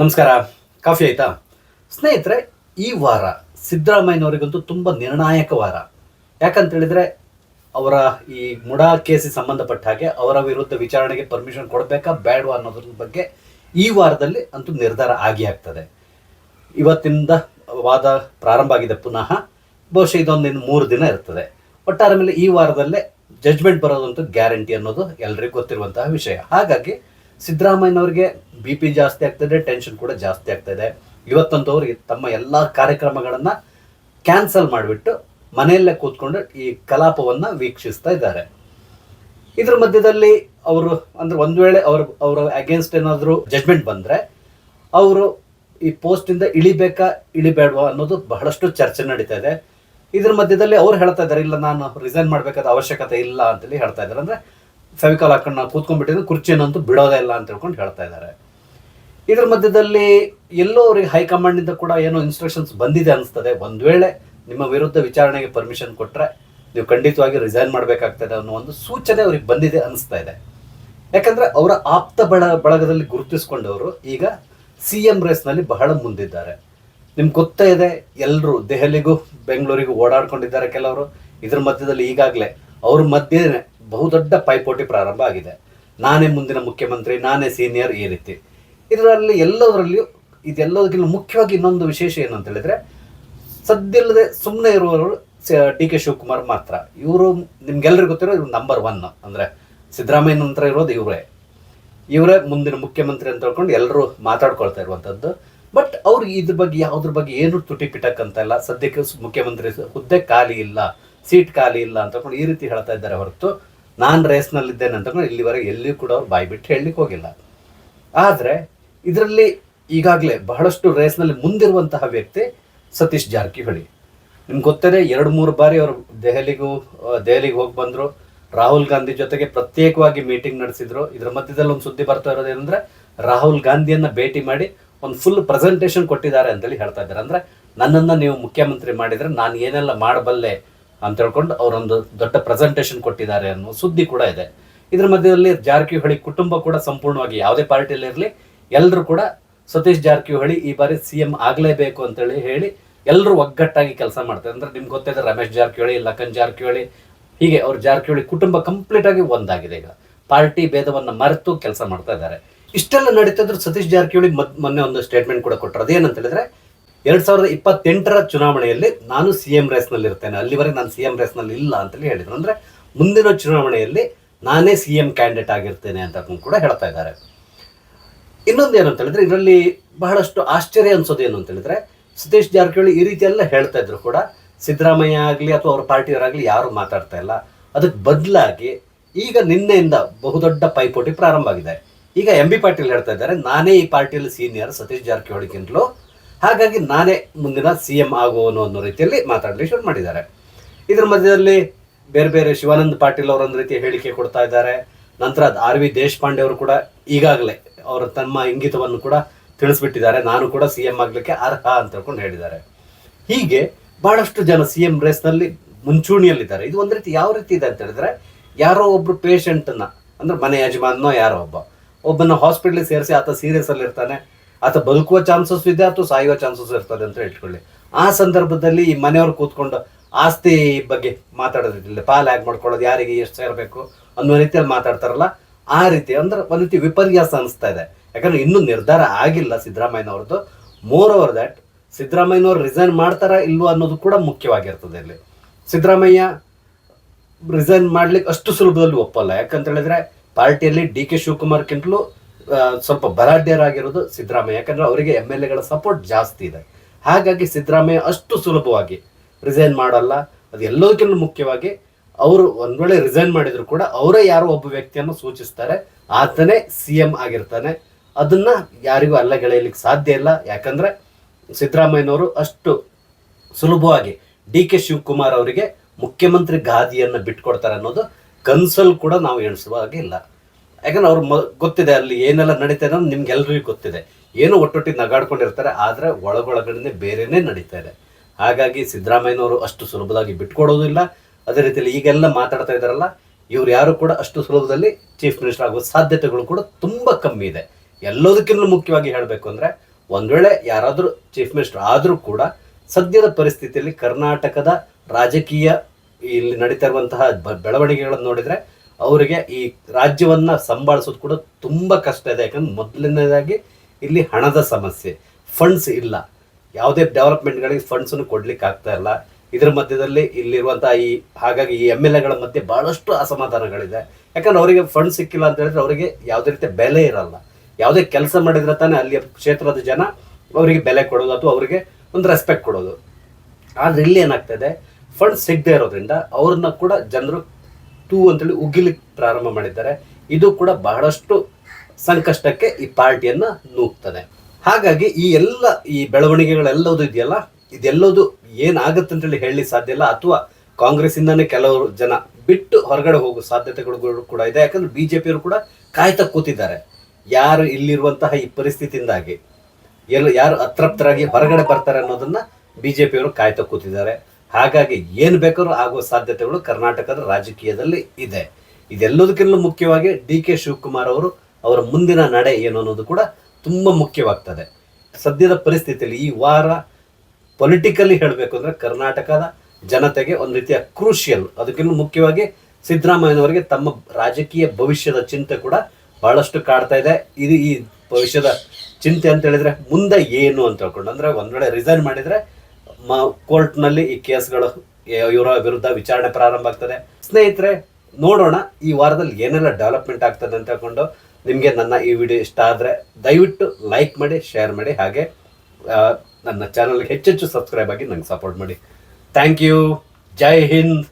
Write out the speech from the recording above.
ನಮಸ್ಕಾರ. ಕಾಫಿ ಆಯ್ತಾ? ಸ್ನೇಹಿತರೆ, ಈ ವಾರ ಸಿದ್ದರಾಮಯ್ಯನವರಿಗಂತೂ ತುಂಬ ನಿರ್ಣಾಯಕ ವಾರ. ಯಾಕಂತ ಹೇಳಿದ್ರೆ, ಅವರ ಈ ಮುಡಾ ಕೇಸಿಗೆ ಸಂಬಂಧಪಟ್ಟ ಹಾಗೆ ಅವರ ವಿರುದ್ಧ ವಿಚಾರಣೆಗೆ ಪರ್ಮಿಷನ್ ಕೊಡಬೇಕಾ, ಬೇಡವಾ ಅನ್ನೋದ್ರ ಬಗ್ಗೆ ಈ ವಾರದಲ್ಲಿ ಅಂತೂ ನಿರ್ಧಾರ ಆಗಿ ಆಗ್ತದೆ. ಇವತ್ತಿನಿಂದ ವಾದ ಪ್ರಾರಂಭ ಆಗಿದೆ ಪುನಃ. ಬಹುಶಃ ಇದೊಂದು ಇನ್ನು ಮೂರು ದಿನ ಇರ್ತದೆ. ಒಟ್ಟಾರೆ ಮೇಲೆ ಈ ವಾರದಲ್ಲೇ ಜಡ್ಜ್ಮೆಂಟ್ ಬರೋದಂತೂ ಗ್ಯಾರಂಟಿ ಅನ್ನೋದು ಎಲ್ರಿಗೂ ಗೊತ್ತಿರುವಂತಹ ವಿಷಯ. ಹಾಗಾಗಿ ಸಿದ್ದರಾಮಯ್ಯನವರಿಗೆ ಬಿ ಪಿ ಜಾಸ್ತಿ ಆಗ್ತದೆ ಟೆನ್ಷನ್ ಕೂಡ ಜಾಸ್ತಿ ಆಗ್ತಾ ಇದೆ. ಅವರಿಗೆ ತಮ್ಮ ಎಲ್ಲ ಕಾರ್ಯಕ್ರಮಗಳನ್ನು ಕ್ಯಾನ್ಸಲ್ ಮಾಡಿಬಿಟ್ಟು ಮನೆಯಲ್ಲೇ ಕೂತ್ಕೊಂಡು ಈ ಕಲಾಪವನ್ನು ವೀಕ್ಷಿಸ್ತಾ ಇದ್ದಾರೆ. ಇದ್ರ ಮಧ್ಯದಲ್ಲಿ ಅವರು ಅಂದ್ರೆ ಒಂದು ವೇಳೆ ಅವ್ರ ಅವರ ಅಗೇನ್ಸ್ಟ್ ಏನಾದರೂ ಜಜ್ಮೆಂಟ್ ಬಂದರೆ ಅವರು ಈ ಪೋಸ್ಟಿಂದ ಇಂದ ಇಳಿಬೇಕಾ ಇಳಿಬೇಡವಾ ಅನ್ನೋದು ಬಹಳಷ್ಟು ಚರ್ಚೆ ನಡೀತಾ ಇದೆ. ಇದ್ರ ಮಧ್ಯದಲ್ಲಿ ಅವ್ರು ಹೇಳ್ತಾ ಇದ್ದಾರೆ ಇಲ್ಲ, ನಾನು ರಿಸೈನ್ ಮಾಡಬೇಕಾದ ಅವಶ್ಯಕತೆ ಇಲ್ಲ ಅಂತೇಳಿ ಹೇಳ್ತಾ ಇದ್ದಾರೆ ಅಂದ್ರೆ ಫೆವಿಕಾಲ್ ಹಾಕೊಂಡು ನಾವು ಕೂತ್ಕೊಂಡ್ಬಿಟ್ಟಿದ್ರೆ ಕುರ್ಚಿಯನ್ನಂತೂ ಬಿಡೋದೇ ಇಲ್ಲ ಅಂತ ಹೇಳ್ಕೊಂಡು ಹೇಳ್ತಾ ಇದ್ದಾರೆ. ಇದ್ರ ಮಧ್ಯದಲ್ಲಿ ಎಲ್ಲೋ ಅವ್ರಿಗೆ ಹೈಕಮಾಂಡಿಂದ ಕೂಡ ಏನೋ ಇನ್ಸ್ಟ್ರಕ್ಷನ್ಸ್ ಬಂದಿದೆ ಅನಿಸ್ತದೆ. ಒಂದ್ ವೇಳೆ ನಿಮ್ಮ ವಿರುದ್ಧ ವಿಚಾರಣೆಗೆ ಪರ್ಮಿಷನ್ ಕೊಟ್ಟರೆ ನೀವು ಖಂಡಿತವಾಗಿ ರಿಸೈನ್ ಮಾಡಬೇಕಾಗ್ತದೆ ಅನ್ನೋ ಒಂದು ಸೂಚನೆ ಅವ್ರಿಗೆ ಬಂದಿದೆ ಅನಿಸ್ತಾ ಇದೆ. ಯಾಕಂದ್ರೆ ಅವರ ಆಪ್ತ ಬಳ ಬಳಗದಲ್ಲಿ ಗುರುತಿಸಿಕೊಂಡವರು ಈಗ ಸಿ ಎಂ ರೇಸ್ನಲ್ಲಿ ಬಹಳ ಮುಂದಿದ್ದಾರೆ. ನಿಮ್ಗೆ ಗೊತ್ತೇ ಇದೆ ಎಲ್ಲರೂ ದೆಹಲಿಗೂ ಬೆಂಗಳೂರಿಗೂ ಓಡಾಡ್ಕೊಂಡಿದ್ದಾರೆ ಕೆಲವರು. ಇದ್ರ ಮಧ್ಯದಲ್ಲಿ ಈಗಾಗಲೇ ಅವ್ರ ಮಧ್ಯೆ ಬಹುದೊಡ್ಡ ಪೈಪೋಟಿ ಪ್ರಾರಂಭ ಆಗಿದೆ. ನಾನೇ ಮುಂದಿನ ಮುಖ್ಯಮಂತ್ರಿ, ನಾನೇ ಸೀನಿಯರ್ ಈ ರೀತಿ. ಇದರಲ್ಲಿ ಎಲ್ಲದರಲ್ಲಿಯೂ, ಇದೆಲ್ಲದಕ್ಕಿಂತ ಮುಖ್ಯವಾಗಿ ಇನ್ನೊಂದು ವಿಶೇಷ ಏನು ಅಂತ ಹೇಳಿದ್ರೆ ಸದ್ಯಲ್ಲದೆ ಸುಮ್ಮನೆ ಇರುವವರು ಡಿ ಕೆ ಶಿವಕುಮಾರ್ ಮಾತ್ರ. ಇವರು ನಿಮ್ಗೆಲ್ಲರಿಗೂ ಗೊತ್ತಿರೋ ಇವ್ರು ನಂಬರ್ ಒನ್ ಅಂದ್ರೆ ಸಿದ್ದರಾಮಯ್ಯ ನಂತರ ಇರೋದು ಇವರೇ. ಇವರೇ ಮುಂದಿನ ಮುಖ್ಯಮಂತ್ರಿ ಅಂತ ಹೇಳ್ಕೊಂಡು ಎಲ್ಲರೂ ಮಾತಾಡ್ಕೊಳ್ತಾ ಇರುವಂಥದ್ದು ಬಟ್ ಅವ್ರು ಇದ್ರ ಬಗ್ಗೆ, ಯಾವ್ದ್ರ ಬಗ್ಗೆ ಏನು ತುಟಿ ಪಿಟಕ್ಕಂತ ಇಲ್ಲ. ಸದ್ಯಕ್ಕೆ ಮುಖ್ಯಮಂತ್ರಿ ಹುದ್ದೆ ಖಾಲಿ ಇಲ್ಲ, ಸೀಟ್ ಖಾಲಿ ಇಲ್ಲ ಅಂತ ಹೇಳ್ಕೊಂಡು ಈ ರೀತಿ ಹೇಳ್ತಾ ಇದ್ದಾರೆ ಹೊರತು ನಾನು ರೇಸ್ನಲ್ಲಿದ್ದೇನೆ ಅಂತ ಇಲ್ಲಿವರೆಗೆ ಎಲ್ಲಿಯೂ ಕೂಡ ಅವ್ರು ಬಾಯಿ ಬಿಟ್ಟು ಹೇಳಲಿಕ್ಕೆ ಹೋಗಿಲ್ಲ. ಆದರೆ ಇದರಲ್ಲಿ ಈಗಾಗಲೇ ಬಹಳಷ್ಟು ರೇಸ್ನಲ್ಲಿ ಮುಂದಿರುವಂತಹ ವ್ಯಕ್ತಿ ಸತೀಶ್ ಜಾರಕಿಹೊಳಿ. ನಿಮ್ಗೆ ಗೊತ್ತದೆ ಎರಡು ಮೂರು ಬಾರಿ ಅವರು ದೆಹಲಿಗೂ ದೆಹಲಿಗೆ ಹೋಗಿ ಬಂದರು. ರಾಹುಲ್ ಗಾಂಧಿ ಜೊತೆಗೆ ಪ್ರತ್ಯೇಕವಾಗಿ ಮೀಟಿಂಗ್ ನಡೆಸಿದ್ರು. ಇದರ ಮಧ್ಯದಲ್ಲಿ ಒಂದು ಸುದ್ದಿ ಬರ್ತಾ ಇರೋದೇನೆಂದ್ರೆ ರಾಹುಲ್ ಗಾಂಧಿಯನ್ನ ಭೇಟಿ ಮಾಡಿ ಒಂದು ಫುಲ್ ಪ್ರೆಸೆಂಟೇಷನ್ ಕೊಟ್ಟಿದ್ದಾರೆ ಅಂತೇಳಿ ಹೇಳ್ತಾ ಇದ್ದಾರೆ. ಅಂದ್ರೆ ನನ್ನನ್ನು ನೀವು ಮುಖ್ಯಮಂತ್ರಿ ಮಾಡಿದ್ರೆ ನಾನು ಏನೆಲ್ಲ ಮಾಡಬಲ್ಲೆ? ಅಂತ ಹೇಳ್ಕೊಂಡು ಅವರೊಂದು ದೊಡ್ಡ ಪ್ರೆಸೆಂಟೇಷನ್ ಕೊಟ್ಟಿದ್ದಾರೆ ಅನ್ನೋ ಸುದ್ದಿ ಕೂಡ ಇದೆ. ಇದ್ರ ಮಧ್ಯದಲ್ಲಿ ಜಾರಕಿಹೊಳಿ ಕುಟುಂಬ ಕೂಡ ಸಂಪೂರ್ಣವಾಗಿ ಯಾವುದೇ ಪಾರ್ಟಿಯಲ್ಲಿ ಇರಲಿ ಎಲ್ಲರೂ ಕೂಡ ಸತೀಶ್ ಜಾರಕಿಹೊಳಿ ಈ ಬಾರಿ ಸಿ ಎಂ ಆಗಲೇಬೇಕು ಅಂತೇಳಿ ಹೇಳಿ ಎಲ್ಲರೂ ಒಗ್ಗಟ್ಟಾಗಿ ಕೆಲಸ ಮಾಡ್ತಾರೆ. ಅಂದ್ರೆ ನಿಮ್ಗೆ ಗೊತ್ತಿದೆ, ರಮೇಶ್ ಜಾರಕಿಹೊಳಿ, ಲಖನ್ ಜಾರಕಿಹೊಳಿ, ಹೀಗೆ ಅವ್ರ ಜಾರಕಿಹೊಳಿ ಕುಟುಂಬ ಕಂಪ್ಲೀಟ್ ಆಗಿ ಒಂದಾಗಿದೆ ಈಗ. ಪಾರ್ಟಿ ಭೇದವನ್ನು ಮರೆತು ಕೆಲಸ ಮಾಡ್ತಾ ಇದ್ದಾರೆ. ಇಷ್ಟೆಲ್ಲ ನಡೀತಿದ್ರು ಸತೀಶ್ ಜಾರಕಿಹೊಳಿ ಮೊನ್ನೆ ಒಂದು ಸ್ಟೇಟ್ಮೆಂಟ್ ಕೂಡ ಕೊಟ್ಟರು ಅದೇನಂತ ಹೇಳಿದ್ರೆ ಎರಡ್ ಸಾವಿರದ ಇಪ್ಪತ್ತೆಂಟರ ಚುನಾವಣೆಯಲ್ಲಿ ನಾನು ಸಿ ಎಂ ರೇಸ್ನಲ್ಲಿ ಇರ್ತೇನೆ ಅಲ್ಲಿವರೆಗೆ ನಾನು ಸಿ ಎಂ ರೇಸ್ನಲ್ಲಿ ಇಲ್ಲ ಅಂತೇಳಿ ಹೇಳಿದ್ರು. ಅಂದ್ರೆ ಮುಂದಿನ ಚುನಾವಣೆಯಲ್ಲಿ ನಾನೇ ಸಿ ಎಂ ಕ್ಯಾಂಡಿಡೇಟ್ ಆಗಿರ್ತೇನೆ ಅಂತ ಕೂಡ ಹೇಳ್ತಾ ಇದ್ದಾರೆ. ಇನ್ನೊಂದು ಏನು ಅಂತ ಹೇಳಿದ್ರೆ, ಇದರಲ್ಲಿ ಬಹಳಷ್ಟು ಆಶ್ಚರ್ಯ ಅನ್ಸೋದು ಏನು ಅಂತ ಹೇಳಿದ್ರೆ, ಸತೀಶ್ ಜಾರಕಿಹೊಳಿ ಈ ರೀತಿ ಎಲ್ಲ ಹೇಳ್ತಾ ಇದ್ರು ಕೂಡ. ಸಿದ್ದರಾಮಯ್ಯ ಆಗಲಿ ಅಥವಾ ಅವ್ರ ಪಾರ್ಟಿಯವರಾಗಲಿ ಯಾರು ಮಾತಾಡ್ತಾ ಇಲ್ಲ. ಅದಕ್ಕೆ ಬದಲಾಗಿ ಈಗ ನಿನ್ನೆಯಿಂದ ಬಹುದೊಡ್ಡ ಪೈಪೋಟಿ ಪ್ರಾರಂಭ ಆಗಿದೆ. ಈಗ ಎಂ ಬಿ ಪಾಟೀಲ್ ಹೇಳ್ತಾ ಇದ್ದಾರೆ, ನಾನೇ ಈ ಪಾರ್ಟಿಯಲ್ಲಿ ಸೀನಿಯರ್ ಸತೀಶ್ ಜಾರಕಿಹೊಳಿಗಿಂತಲೂ ಹಾಗಾಗಿ ನಾನೇ ಮುಂದಿನ ಸಿ ಎಂ ಆಗುವನು ಅನ್ನೋ ರೀತಿಯಲ್ಲಿ ಮಾತಾಡಲಿಕ್ಕೆ ಶುರು ಮಾಡಿದ್ದಾರೆ. ಇದರ ಮಧ್ಯದಲ್ಲಿ ಬೇರೆ ಬೇರೆ ಶಿವಾನಂದ ಪಾಟೀಲ್ ಅವರೊಂದು ರೀತಿಯ ಹೇಳಿಕೆ ಕೊಡ್ತಾ ಇದ್ದಾರೆ. ನಂತರ ಆರ್ ವಿ ದೇಶಪಾಂಡೆ ಅವರು ಕೂಡ ಈಗಾಗಲೇ ಅವರ ತಮ್ಮ ಇಂಗಿತವನ್ನು ಕೂಡ ತಿಳಿಸ್ಬಿಟ್ಟಿದ್ದಾರೆ. ನಾನು ಕೂಡ ಸಿ ಎಂ ಆಗಲಿಕ್ಕೆ ಅರ್ಹ ಅಂತ ಹೇಳ್ಕೊಂಡು ಹೇಳಿದ್ದಾರೆ. ಹೀಗೆ ಬಹಳಷ್ಟು ಜನ ಸಿ ಎಂ ರೇಸ್ನಲ್ಲಿ ಮುಂಚೂಣಿಯಲ್ಲಿದ್ದಾರೆ. ಇದು ಒಂದು ರೀತಿ ಯಾವ ರೀತಿ ಇದೆ ಅಂತ ಹೇಳಿದ್ರೆ, ಯಾರೋ ಒಬ್ಬರು ಪೇಷಂಟನ್ನ ಅಂದ್ರೆ ಮನೆ ಯಜಮಾನನೋ ಯಾರೋ ಒಬ್ಬ, ಒಬ್ಬನ ಹಾಸ್ಪಿಟ್ಲಿಗೆ ಸೇರಿಸಿ ಆತ ಸೀರಿಯಸ್ ಅಲ್ಲಿ ಇರ್ತಾನೆ ಆತ ಬದುಕುವ ಚಾನ್ಸಸ್ ಇದೆ ಅಥವಾ ಸಾಯುವ ಚಾನ್ಸಸ್ ಇರ್ತದೆ ಅಂತ ಇಟ್ಕೊಳ್ಳಿ ಆ ಸಂದರ್ಭದಲ್ಲಿ ಈ ಮನೆಯವ್ರು ಕೂತ್ಕೊಂಡು ಆಸ್ತಿ ಬಗ್ಗೆ ಮಾತಾಡೋದಿಲ್ಲ. ಪಾಲ್ ಆಗಿ ಮಾಡ್ಕೊಳ್ಳೋದು ಯಾರಿಗೆ ಎಷ್ಟು ಸೇರಬೇಕು ಅನ್ನೋ ರೀತಿಯಲ್ಲಿ ಮಾತಾಡ್ತಾರಲ್ಲ, ಆ ರೀತಿ ಅಂದ್ರೆ ಒಂದು ರೀತಿ ವಿಪರ್ಯಾಸ ಅನಿಸ್ತಾ ಇದೆ. ಯಾಕಂದ್ರೆ ಇನ್ನೂ ನಿರ್ಧಾರ ಆಗಿಲ್ಲ ಸಿದ್ದರಾಮಯ್ಯನವ್ರದ್ದು. ಮೋರ್ ಓವರ್ ದಟ್ ಸಿದ್ದರಾಮಯ್ಯನವ್ರು ರಿಸೈನ್ ಮಾಡ್ತಾರಾ ಇಲ್ವೋ ಅನ್ನೋದು ಕೂಡ ಮುಖ್ಯವಾಗಿರ್ತದೆ ಇಲ್ಲಿ. ಸಿದ್ದರಾಮಯ್ಯ ರಿಸೈನ್ ಮಾಡ್ಲಿಕ್ಕೆ ಅಷ್ಟು ಸುಲಭದಲ್ಲಿ ಒಪ್ಪಲ್ಲ. ಯಾಕಂತ ಹೇಳಿದ್ರೆ ಪಾರ್ಟಿಯಲ್ಲಿ ಡಿ ಕೆ ಶಿವಕುಮಾರ್ಗಿಂತಲೂ ಸ್ವಲ್ಪ ಬಲಾಢ್ಯರಾಗಿರೋದು ಸಿದ್ದರಾಮಯ್ಯ. ಯಾಕಂದ್ರೆ ಅವರಿಗೆ ಎಂ ಎಲ್ ಎಗಳ ಸಪೋರ್ಟ್ ಜಾಸ್ತಿ ಇದೆ. ಹಾಗಾಗಿ ಸಿದ್ದರಾಮಯ್ಯ ಅಷ್ಟು ಸುಲಭವಾಗಿ ರಿಸೈನ್ ಮಾಡಲ್ಲ. ಅದು ಎಲ್ಲದಕ್ಕಿಂತ ಮುಖ್ಯವಾಗಿ ಅವರು ಒಂದ್ ವೇಳೆ ರಿಸೈನ್ ಮಾಡಿದ್ರು ಕೂಡ ಅವರೇ ಯಾರೋ ಒಬ್ಬ ವ್ಯಕ್ತಿಯನ್ನು ಸೂಚಿಸ್ತಾರೆ. ಆತನೇ ಸಿ ಎಂ ಆಗಿರ್ತಾನೆ. ಅದನ್ನ ಯಾರಿಗೂ ಅಲ್ಲ ಗೆಳೆಯಲಿಕ್ಕೆ ಸಾಧ್ಯ ಇಲ್ಲ. ಯಾಕಂದ್ರೆ ಸಿದ್ದರಾಮಯ್ಯನವರು ಅಷ್ಟು ಸುಲಭವಾಗಿ ಡಿ ಕೆ ಶಿವಕುಮಾರ್ ಅವರಿಗೆ ಮುಖ್ಯಮಂತ್ರಿ ಗಾದಿಯನ್ನು ಬಿಟ್ಕೊಡ್ತಾರೆ ಅನ್ನೋದು ಕನ್ಸಲ್ ಕೂಡ ನಾವು ಎಣಿಸುವ ಹಾಗೆ ಇಲ್ಲ. ಯಾಕಂದ್ರೆ ಅವ್ರು ಗೊತ್ತಿದೆ ಅಲ್ಲಿ ಏನೆಲ್ಲ ನಡೀತಾ ಇದೆ ನಿಮ್ಗೆಲ್ರಿಗೂ ಗೊತ್ತಿದೆ. ಏನು ಒಟ್ಟೊಟ್ಟಿಗೆ ನಗಾಡ್ಕೊಂಡಿರ್ತಾರೆ, ಆದ್ರೆ ಒಳಗೊಳಗಡೆ ಬೇರೆನೇ ನಡೀತಾ ಇದೆ. ಹಾಗಾಗಿ ಸಿದ್ದರಾಮಯ್ಯನವರು ಅಷ್ಟು ಸುಲಭವಾಗಿ ಬಿಟ್ಕೊಡೋದಿಲ್ಲ. ಅದೇ ರೀತಿಯಲ್ಲಿ ಈಗೆಲ್ಲ ಮಾತಾಡ್ತಾ ಇದ್ದಾರಲ್ಲ, ಇವ್ರು ಯಾರು ಕೂಡ ಅಷ್ಟು ಸುಲಭದಲ್ಲಿ ಚೀಫ್ ಮಿನಿಸ್ಟರ್ ಆಗುವ ಸಾಧ್ಯತೆಗಳು ಕೂಡ ತುಂಬಾ ಕಮ್ಮಿ ಇದೆ. ಎಲ್ಲದಕ್ಕಿಂತ ಮುಖ್ಯವಾಗಿ ಹೇಳಬೇಕು ಅಂದ್ರೆ, ಒಂದು ವೇಳೆ ಯಾರಾದರೂ ಚೀಫ್ ಮಿನಿಸ್ಟರ್ ಆದರೂ ಕೂಡ ಸದ್ಯದ ಪರಿಸ್ಥಿತಿಯಲ್ಲಿ ಕರ್ನಾಟಕದ ರಾಜಕೀಯ ಇಲ್ಲಿ ನಡೀತಾ ಇರುವಂತಹ ಬೆಳವಣಿಗೆಗಳನ್ನು ನೋಡಿದ್ರೆ ಅವರಿಗೆ ಈ ರಾಜ್ಯವನ್ನು ಸಂಭಾಳಿಸೋದು ಕೂಡ ತುಂಬ ಕಷ್ಟ ಇದೆ. ಯಾಕಂದ್ರೆ ಮೊದಲನೇದಾಗಿ ಇಲ್ಲಿ ಹಣದ ಸಮಸ್ಯೆ. ಫಂಡ್ಸ್ ಇಲ್ಲ. ಯಾವುದೇ ಡೆವಲಪ್ಮೆಂಟ್ಗಳಿಗೆ ಫಂಡ್ಸನ್ನು ಕೊಡ್ಲಿಕ್ಕೆ ಆಗ್ತಾ ಇಲ್ಲ. ಇದರ ಮಧ್ಯದಲ್ಲಿ ಇಲ್ಲಿರುವಂಥ ಈ, ಹಾಗಾಗಿ ಈ ಎಂ ಎಲ್ ಎಗಳ ಮಧ್ಯೆ ಭಾಳಷ್ಟು ಅಸಮಾಧಾನಗಳಿದೆ. ಯಾಕಂದ್ರೆ ಅವರಿಗೆ ಫಂಡ್ ಸಿಕ್ಕಿಲ್ಲ ಅಂತ ಹೇಳಿದ್ರೆ ಅವರಿಗೆ ಯಾವುದೇ ರೀತಿಯ ಬೆಲೆ ಇರಲ್ಲ. ಯಾವುದೇ ಕೆಲಸ ಮಾಡಿದ್ರೆ ತಾನೇ ಅಲ್ಲಿಯ ಕ್ಷೇತ್ರದ ಜನ ಅವರಿಗೆ ಬೆಲೆ ಕೊಡೋದು ಅಥವಾ ಅವರಿಗೆ ಒಂದು ರೆಸ್ಪೆಕ್ಟ್ ಕೊಡೋದು. ಆದರೆ ಇಲ್ಲಿ ಏನಾಗ್ತದೆ ಫಂಡ್ ಸಿಗದೆ ಇರೋದ್ರಿಂದ ಅವ್ರನ್ನ ಕೂಡ ಜನರು ಟೂ ಅಂತೇಳಿ ಉಗಿಲಿಕ್ಕೆ ಪ್ರಾರಂಭ ಮಾಡಿದ್ದಾರೆ. ಇದು ಕೂಡ ಬಹಳಷ್ಟು ಸಂಕಷ್ಟಕ್ಕೆ ಈ ಪಾರ್ಟಿಯನ್ನ ನೂಗ್ತದೆ. ಹಾಗಾಗಿ ಈ ಎಲ್ಲ ಈ ಬೆಳವಣಿಗೆಗಳೆಲ್ಲದು ಇದೆಯಲ್ಲ, ಇದೆಲ್ಲದು ಏನಾಗುತ್ತೆ ಅಂತೇಳಿ ಹೇಳಿ ಸಾಧ್ಯ ಇಲ್ಲ. ಅಥವಾ ಕಾಂಗ್ರೆಸ್ ಇಂದಾನೆ ಕೆಲವರು ಜನ ಬಿಟ್ಟು ಹೊರಗಡೆ ಹೋಗೋ ಸಾಧ್ಯತೆಗಳು ಕೂಡ ಇದೆ. ಯಾಕಂದ್ರೆ ಬಿಜೆಪಿಯವರು ಕೂಡ ಕಾಯ್ತಾ ಕೂತಿದ್ದಾರೆ. ಯಾರು ಇಲ್ಲಿರುವಂತಹ ಈ ಪರಿಸ್ಥಿತಿಯಿಂದಾಗಿ ಎಲ್ಲ ಯಾರು ಅತೃಪ್ತರಾಗಿ ಹೊರಗಡೆ ಬರ್ತಾರೆ ಅನ್ನೋದನ್ನ ಬಿಜೆಪಿಯವರು ಕಾಯ್ತಾ ಕೂತಿದ್ದಾರೆ. ಹಾಗಾಗಿ ಏನು ಬೇಕಾದ್ರೂ ಆಗುವ ಸಾಧ್ಯತೆಗಳು ಕರ್ನಾಟಕದ ರಾಜಕೀಯದಲ್ಲಿ ಇದೆ. ಇದೆಲ್ಲದಕ್ಕಿಂತ ಮುಖ್ಯವಾಗಿ ಡಿ ಕೆ ಶಿವಕುಮಾರ್ ಅವರು ಅವರ ಮುಂದಿನ ನಡೆ ಏನು ಅನ್ನೋದು ಕೂಡ ತುಂಬಾ ಮುಖ್ಯವಾಗ್ತದೆ. ಸದ್ಯದ ಪರಿಸ್ಥಿತಿಯಲ್ಲಿ ಈ ವಾರ ಪೊಲಿಟಿಕಲಿ ಹೇಳಬೇಕು ಅಂದ್ರೆ ಕರ್ನಾಟಕದ ಜನತೆಗೆ ಒಂದು ರೀತಿಯ ಕ್ರೂಷಿಯಲ್ ಅದಕ್ಕಿಂತ ಮುಖ್ಯವಾಗಿ ಸಿದ್ದರಾಮಯ್ಯನವರಿಗೆ ತಮ್ಮ ರಾಜಕೀಯ ಭವಿಷ್ಯದ ಚಿಂತೆ ಕೂಡ ಬಹಳಷ್ಟು ಕಾಡ್ತಾ ಇದೆ. ಇದು ಈ ಭವಿಷ್ಯದ ಚಿಂತೆ ಅಂತ ಹೇಳಿದ್ರೆ ಮುಂದೆ ಏನು ಅಂತ ಹೇಳ್ಕೊಂಡು ಅಂದರೆ ಒಂದ್ ವೇಳೆ ರಿಸೈನ್ ಮಾಡಿದ್ರೆ ಕೋರ್ಟ್ನಲ್ಲಿ ಈ ಕೇಸ್ಗಳು ಇವರ ವಿರುದ್ಧ ವಿಚಾರಣೆ ಪ್ರಾರಂಭ ಆಗ್ತದೆ. ಸ್ನೇಹಿತರೆ, ನೋಡೋಣ ಈ ವಾರದಲ್ಲಿ ಏನೆಲ್ಲ ಡೆವಲಪ್ಮೆಂಟ್ ಆಗ್ತದೆ ಅಂತ ಹೇಳ್ಕೊಂಡು ನಿಮಗೆ ನನ್ನ ಈ ವಿಡಿಯೋ ಇಷ್ಟ ಆದರೆ ದಯವಿಟ್ಟು ಲೈಕ್ ಮಾಡಿ, ಶೇರ್ ಮಾಡಿ, ಹಾಗೆ ನನ್ನ ಚಾನಲ್ಗೆ ಹೆಚ್ಚೆಚ್ಚು ಸಬ್ಸ್ಕ್ರೈಬ್ ಆಗಿ ನಂಗೆ ಸಪೋರ್ಟ್ ಮಾಡಿ. Thank you. ಜೈ ಹಿಂದ್.